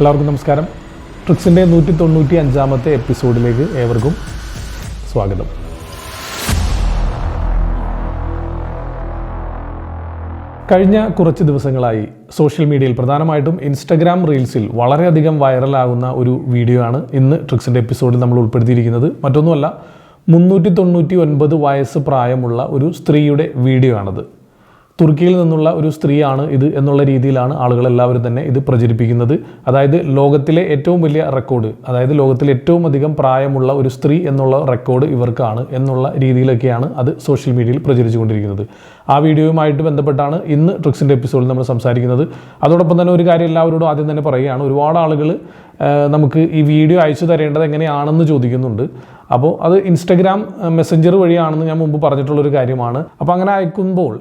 എല്ലാവർക്കും നമസ്കാരം. ട്രിക്സിന്റെ നൂറ്റി തൊണ്ണൂറ്റി അഞ്ചാമത്തെ എപ്പിസോഡിലേക്ക് ഏവർക്കും സ്വാഗതം. കഴിഞ്ഞ കുറച്ച് ദിവസങ്ങളായി സോഷ്യൽ മീഡിയയിൽ പ്രധാനമായിട്ടും ഇൻസ്റ്റഗ്രാം റീൽസിൽ വളരെയധികം വൈറലാകുന്ന ഒരു വീഡിയോ ആണ് ഇന്ന് ട്രിക്സിന്റെ എപ്പിസോഡിൽ നമ്മൾ ഉൾപ്പെടുത്തിയിരിക്കുന്നത്. മറ്റൊന്നുമല്ല മുന്നൂറ്റി തൊണ്ണൂറ്റി ഒൻപത് വയസ്സ് പ്രായമുള്ള ഒരു സ്ത്രീയുടെ വീഡിയോ ആണത് തുർക്കിയിൽ നിന്നുള്ള ഒരു സ്ത്രീയാണ് ഇത് എന്നുള്ള രീതിയിലാണ് ആളുകളെല്ലാവരും തന്നെ ഇത് പ്രചരിപ്പിക്കുന്നത്. അതായത് ലോകത്തിലെ ഏറ്റവും വലിയ റെക്കോർഡ് അതായത് ലോകത്തിലെ ഏറ്റവും അധികം പ്രായമുള്ള ഒരു സ്ത്രീ എന്നുള്ള റെക്കോർഡ് ഇവർക്കാണ് എന്നുള്ള രീതിയിലൊക്കെയാണ് അത് സോഷ്യൽ മീഡിയയിൽ പ്രചരിച്ചുകൊണ്ടിരിക്കുന്നത്. ആ വീഡിയോയുമായിട്ട് ബന്ധപ്പെട്ടാണ് ഇന്ന് ട്രിക്സിന്റെ എപ്പിസോഡിൽ നമ്മൾ സംസാരിക്കുന്നത്. അതോടൊപ്പം തന്നെ ഒരു കാര്യം എല്ലാവരോടും ആദ്യം തന്നെ പറയുകയാണ്. ഒരുപാട് ആളുകൾ നമുക്ക് ഈ വീഡിയോ അയച്ചു തരേണ്ടത് എങ്ങനെയാണെന്ന് ചോദിക്കുന്നുണ്ട്. അപ്പോൾ അത് ഇൻസ്റ്റഗ്രാം മെസ്സഞ്ചർ വഴിയാണെന്ന് ഞാൻ മുമ്പ് പറഞ്ഞിട്ടുള്ളൊരു കാര്യമാണ്. അപ്പോൾ അങ്ങനെ അയക്കുമ്പോൾ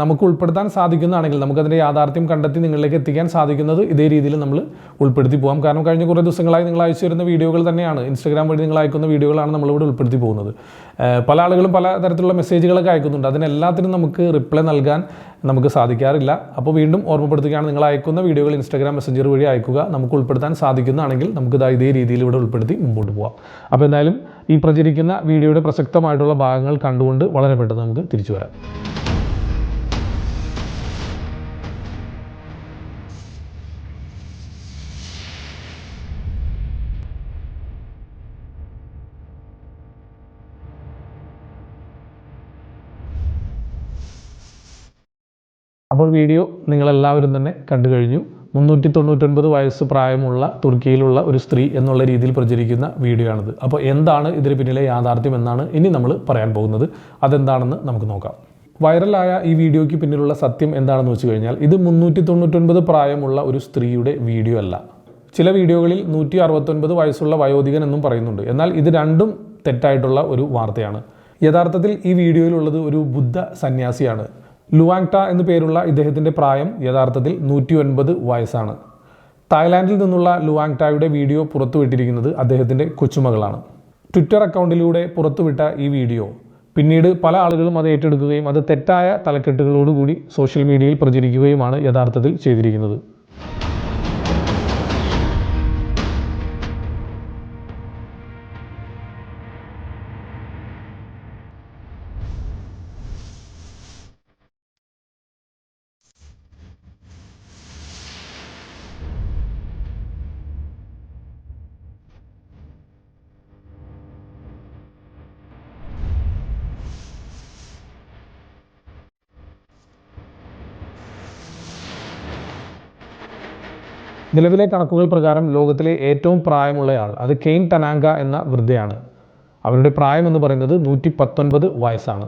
നമുക്ക് ഉൾപ്പെടുത്താൻ സാധിക്കുന്നതാണെങ്കിൽ നമുക്കതിന്റെ യാഥാർത്ഥ്യം കണ്ടെത്തി നിങ്ങളിലേക്ക് എത്തിക്കാൻ സാധിക്കുന്നത് ഇതേ രീതിയിൽ നമ്മൾ ഉൾപ്പെടുത്തി പോകാം കാരണം കഴിഞ്ഞ കുറേ ദിവസങ്ങളായി നിങ്ങൾ അയച്ചു വരുന്ന വീഡിയോകൾ തന്നെയാണ് ഇൻസ്റ്റഗ്രാം വഴി നിങ്ങൾ അയക്കുന്ന വീഡിയോകളാണ് നമ്മളിവിടെ ഉൾപ്പെടുത്തി പോകുന്നത്. പല ആളുകളും പല തരത്തിലുള്ള മെസ്സേജുകളൊക്കെ അയക്കുന്നുണ്ട്. അതിനെല്ലാത്തിനും നമുക്ക് റിപ്ലൈ നൽകാൻ നമുക്ക് സാധിക്കാറില്ല. അപ്പോൾ വീണ്ടും ഓർമ്മപ്പെടുത്തുകയാണ് നിങ്ങൾ അയക്കുന്ന വീഡിയോകൾ ഇൻസ്റ്റാഗ്രാം മെസ്സഞ്ചർ വഴി അയക്കുക. നമുക്ക് ഉൾപ്പെടുത്താൻ സാധിക്കുന്നതാണെങ്കിൽ നമുക്ക് ഇതാ ഇതേ രീതിയിൽ ഇവിടെ ഉൾപ്പെടുത്തി മുമ്പോട്ട് പോകാം അപ്പോൾ എന്തായാലും ഈ പ്രചരിക്കുന്ന വീഡിയോയുടെ പ്രസക്തമായിട്ടുള്ള ഭാഗങ്ങൾ കണ്ടുകൊണ്ട് വളരെ പെട്ടെന്ന് നമുക്ക് തിരിച്ചു വരാം. അപ്പോൾ വീഡിയോ നിങ്ങളെല്ലാവരും തന്നെ കണ്ടു കഴിഞ്ഞു. മുന്നൂറ്റി തൊണ്ണൂറ്റൊൻപത് വയസ്സ് പ്രായമുള്ള തുർക്കിയിലുള്ള ഒരു സ്ത്രീ എന്നുള്ള രീതിയിൽ പ്രചരിക്കുന്ന വീഡിയോ ആണിത് അപ്പോൾ എന്താണ് ഇതിന് പിന്നിലെ യാഥാർത്ഥ്യം എന്നാണ് ഇനി നമ്മൾ പറയാൻ പോകുന്നത്. അതെന്താണെന്ന് നമുക്ക് നോക്കാം. വൈറലായ ഈ വീഡിയോയ്ക്ക് പിന്നിലുള്ള സത്യം എന്താണെന്ന് വെച്ച് കഴിഞ്ഞാൽ ഇത് മുന്നൂറ്റി തൊണ്ണൂറ്റൊൻപത് പ്രായമുള്ള ഒരു സ്ത്രീയുടെ വീഡിയോ അല്ല. ചില വീഡിയോകളിൽ നൂറ്റി അറുപത്തൊൻപത് വയസ്സുള്ള വയോധികൻ എന്നും പറയുന്നുണ്ട്. എന്നാൽ ഇത് രണ്ടും തെറ്റായിട്ടുള്ള ഒരു വാർത്തയാണ്. യഥാർത്ഥത്തിൽ ഈ വീഡിയോയിലുള്ളത് ഒരു ബുദ്ധ സന്യാസിയാണ്. ലുവാങ്ട എന്നു പേരുള്ള ഇദ്ദേഹത്തിന്റെ പ്രായം യഥാർത്ഥത്തിൽ നൂറ്റി ഒൻപത് വയസ്സാണ്. തായ്ലാൻഡിൽ നിന്നുള്ള ലുവാങ്ടായുടെ വീഡിയോ പുറത്തുവിട്ടിരിക്കുന്നത് അദ്ദേഹത്തിന്റെ കൊച്ചുമകളാണ്. ട്വിറ്റർ അക്കൗണ്ടിലൂടെ പുറത്തുവിട്ട ഈ വീഡിയോ പിന്നീട് പല ആളുകളും അത് ഏറ്റെടുക്കുകയും അത് തെറ്റായ തലക്കെട്ടുകളോടുകൂടി സോഷ്യൽ മീഡിയയിൽ പ്രചരിക്കുകയുമാണ് യഥാർത്ഥത്തിൽ ചെയ്തിരിക്കുന്നത്. നിലവിലെ കണക്കുകൾ പ്രകാരം ലോകത്തിലെ ഏറ്റവും പ്രായമുള്ളയാൾ അത് കെയ്ൻ ടനാങ്ക എന്ന വൃദ്ധയാണ്. അവരുടെ പ്രായം എന്ന് പറയുന്നത് നൂറ്റി പത്തൊൻപത് വയസ്സാണ്.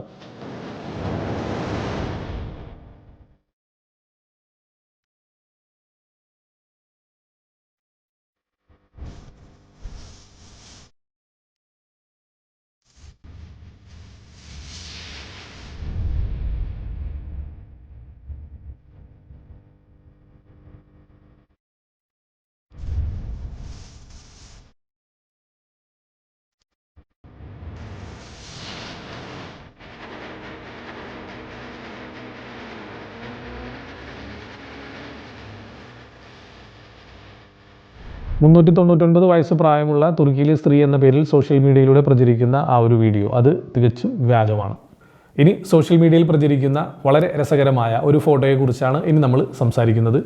മുന്നൂറ്റി തൊണ്ണൂറ്റൊൻപത് വയസ്സ് പ്രായമുള്ള തുർക്കിയിലെ സ്ത്രീ എന്ന പേരിൽ സോഷ്യൽ മീഡിയയിലൂടെ പ്രചരിക്കുന്ന ആ ഒരു വീഡിയോ അത് തികച്ചും വ്യാജമാണ്. ഇനി സോഷ്യൽ മീഡിയയിൽ പ്രചരിക്കുന്ന വളരെ രസകരമായ ഒരു ഫോട്ടോയെക്കുറിച്ചാണ് ഇനി നമ്മൾ സംസാരിക്കുന്നത്.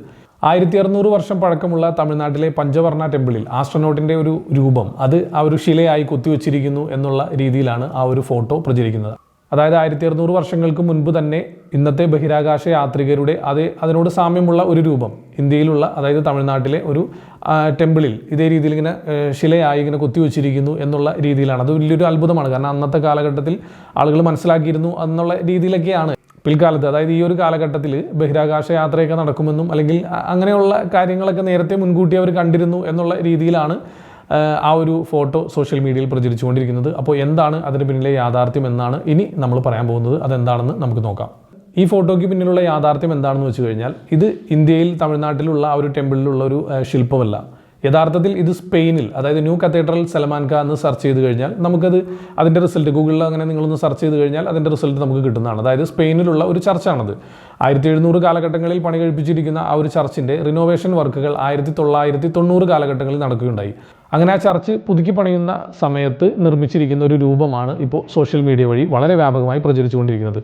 ആയിരത്തി അറുന്നൂറ് വർഷം പഴക്കമുള്ള തമിഴ്നാട്ടിലെ പഞ്ചവർണ ടെമ്പിളിൽ ആസ്ട്രോനോട്ടിന്റെ ഒരു രൂപം അത് ആ ഒരു ശിലയായി കൊത്തിവെച്ചിരിക്കുന്നു എന്നുള്ള രീതിയിലാണ് ആ ഒരു ഫോട്ടോ പ്രചരിക്കുന്നത്. അതായത് ആയിരത്തി അറുന്നൂറ് വർഷങ്ങൾക്ക് മുൻപ് തന്നെ ഇന്നത്തെ ബഹിരാകാശ യാത്രികരുടെ അത് അതിനോട് സാമ്യമുള്ള ഒരു രൂപം ഇന്ത്യയിലുള്ള അതായത് തമിഴ്നാട്ടിലെ ഒരു ടെമ്പിളിൽ ഇതേ രീതിയിൽ ഇങ്ങനെ ശിലയായി ഇങ്ങനെ കുത്തിവെച്ചിരിക്കുന്നു എന്നുള്ള രീതിയിലാണ്. അത് വലിയൊരു അത്ഭുതമാണ്. കാരണം അന്നത്തെ കാലഘട്ടത്തിൽ ആളുകൾ മനസ്സിലാക്കിയിരുന്നു എന്നുള്ള രീതിയിലൊക്കെയാണ് പിൽക്കാലത്ത്. അതായത് ഈ ഒരു കാലഘട്ടത്തിൽ ബഹിരാകാശ യാത്രയൊക്കെ നടക്കുമെന്നും അല്ലെങ്കിൽ അങ്ങനെയുള്ള കാര്യങ്ങളൊക്കെ നേരത്തെ മുൻകൂട്ടി അവർ കണ്ടിരുന്നു എന്നുള്ള രീതിയിലാണ് ആ ഒരു ഫോട്ടോ സോഷ്യൽ മീഡിയയിൽ പ്രചരിച്ചുകൊണ്ടിരിക്കുന്നത്. അപ്പോൾ എന്താണ് അതിന് പിന്നിലെ യാഥാർത്ഥ്യം എന്നാണ് ഇനി നമ്മൾ പറയാൻ പോകുന്നത്. അതെന്താണെന്ന് നമുക്ക് നോക്കാം. ഈ ഫോട്ടോയ്ക്ക് പിന്നിലുള്ള യാഥാർത്ഥ്യം എന്താണെന്ന് വെച്ച് കഴിഞ്ഞാൽ ഇത് ഇന്ത്യയിൽ തമിഴ്നാട്ടിലുള്ള ആ ഒരു ടെമ്പിളിലുള്ള ഒരു ശില്പമല്ല. യഥാർത്ഥത്തിൽ ഇത് സ്പെയിനിൽ അതായത് ന്യൂ കത്തീഡ്രൽ സലമാൻക എന്ന് സെർച്ച് ചെയ്ത് കഴിഞ്ഞാൽ നമുക്കത് അതിന്റെ റിസൾട്ട് ഗൂഗിളിൽ അങ്ങനെ നിങ്ങളൊന്ന് സെർച്ച് ചെയ്ത് കഴിഞ്ഞാൽ അതിന്റെ റിസൾട്ട് നമുക്ക് കിട്ടുന്നതാണ്. അതായത് സ്പെയിനിലുള്ള ഒരു ചർച്ചാണത്. ആയിരത്തി എഴുന്നൂറ് കാലഘട്ടങ്ങളിൽ പണി കഴിപ്പിച്ചിരിക്കുന്ന ആ ഒരു ചർച്ചിന്റെ റിനോവേഷൻ വർക്കുകൾ ആയിരത്തി തൊള്ളായിരത്തി തൊണ്ണൂറ് കാലഘട്ടങ്ങളിൽ നടക്കുകയുണ്ടായി. അങ്ങനെ ആ ചർച്ച് പുതുക്കി പണിയുന്ന സമയത്ത് നിർമ്മിച്ചിരിക്കുന്ന ഒരു രൂപമാണ് ഇപ്പോൾ സോഷ്യൽ മീഡിയ വഴി വളരെ വ്യാപകമായി പ്രചരിച്ചുകൊണ്ടിരിക്കുന്നത്.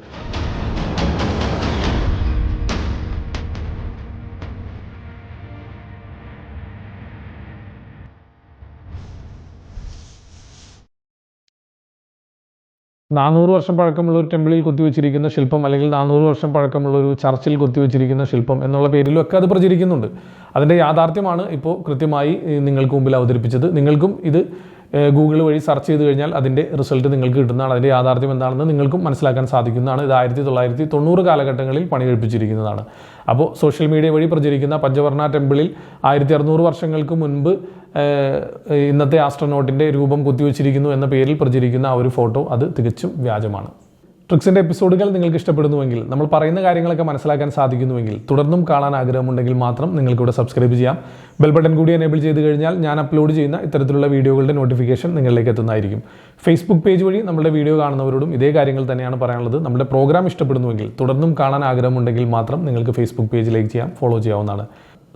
നാനൂറ് വർഷം പഴക്കമുള്ള ഒരു ടെമ്പിളിൽ കൊത്തിവെച്ചിരിക്കുന്ന ശില്പം അല്ലെങ്കിൽ നാനൂറ് വർഷം പഴക്കമുള്ള ഒരു ചർച്ചിൽ കൊത്തിവെച്ചിരിക്കുന്ന ശില്പം എന്നുള്ള പേരിലൊക്കെ അത് പ്രചരിക്കുന്നുണ്ട്. അതിന്റെ യാഥാർത്ഥ്യമാണ് ഇപ്പോൾ കൃത്യമായി നിങ്ങൾക്ക് മുമ്പിൽ അവതരിപ്പിച്ചത്. നിങ്ങൾക്കും ഇത് ഗൂഗിൾ വഴി സെർച്ച് ചെയ്ത് കഴിഞ്ഞാൽ അതിന്റെ റിസൾട്ട് നിങ്ങൾക്ക് കിട്ടുന്നതാണ്. അതിന്റെ യാഥാർത്ഥ്യം എന്താണെന്ന് നിങ്ങൾക്കും മനസ്സിലാക്കാൻ സാധിക്കുന്നതാണ്. ഇത് ആയിരത്തി തൊള്ളായിരത്തി തൊണ്ണൂറ് കാലഘട്ടങ്ങളിൽ പണി കഴിപ്പിച്ചിരിക്കുന്നതാണ് അപ്പോൾ സോഷ്യൽ മീഡിയ വഴി പ്രചരിക്കുന്ന പഞ്ചവർണ ടെമ്പിളിൽ ആയിരത്തി അറുന്നൂറ് വർഷങ്ങൾക്ക് മുൻപ് ഇന്നത്തെ ആസ്ട്രോനോട്ടിന്റെ രൂപം കുത്തിവെച്ചിരിക്കുന്നു എന്ന പേരിൽ പ്രചരിക്കുന്ന ആ ഒരു ഫോട്ടോ അത് തികച്ചും വ്യാജമാണ്. ട്രിക്സിന്റെ എപ്പിസോഡുകൾ നിങ്ങൾക്ക് ഇഷ്ടപ്പെടുന്നുവെങ്കിൽ നമ്മൾ പറയുന്ന കാര്യങ്ങളൊക്കെ മനസ്സിലാക്കാൻ സാധിക്കുന്നുവെങ്കിൽ തുടർന്നും കാണാൻ ആഗ്രഹമുണ്ടെങ്കിൽ മാത്രം നിങ്ങൾക്കിവിടെ സബ്സ്ക്രൈബ് ചെയ്യാം. ബെൽ ബട്ടൺ കൂടി എനേബിൾ ചെയ്ത് കഴിഞ്ഞാൽ ഞാൻ അപ്ലോഡ് ചെയ്യുന്ന ഇത്തരത്തിലുള്ള വീഡിയോകളുടെ നോട്ടിഫിക്കേഷൻ നിങ്ങളിലേക്ക് എത്തുന്നതായിരിക്കും. ഫേസ്ബുക്ക് പേജ് വഴി നമ്മുടെ വീഡിയോ കാണുന്നവരോടും ഇതേ കാര്യങ്ങൾ തന്നെയാണ് പറയാനുള്ളത്. നമ്മുടെ പ്രോഗ്രാം ഇഷ്ടപ്പെടുന്നുവെങ്കിൽ തുടർന്നും കാണാൻ ആഗ്രഹമുണ്ടെങ്കിൽ മാത്രം നിങ്ങൾക്ക് ഫേസ്ബുക്ക് പേജ് ലൈക്ക് ചെയ്യാം. ഫോളോ ചെയ്യാവുന്നതാണ്.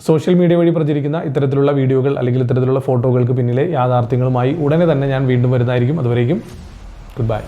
സോഷ്യൽ മീഡിയ വഴി പ്രചരിക്കുന്ന ഇത്തരത്തിലുള്ള വീഡിയോകൾ അല്ലെങ്കിൽ ഇത്തരത്തിലുള്ള ഫോട്ടോകൾക്ക് പിന്നിലെ യാഥാർത്ഥ്യങ്ങളുമായി ഉടനെ തന്നെ ഞാൻ വീണ്ടും വരുന്നതായിരിക്കും. അതുവരേക്കും ഗുഡ് ബൈ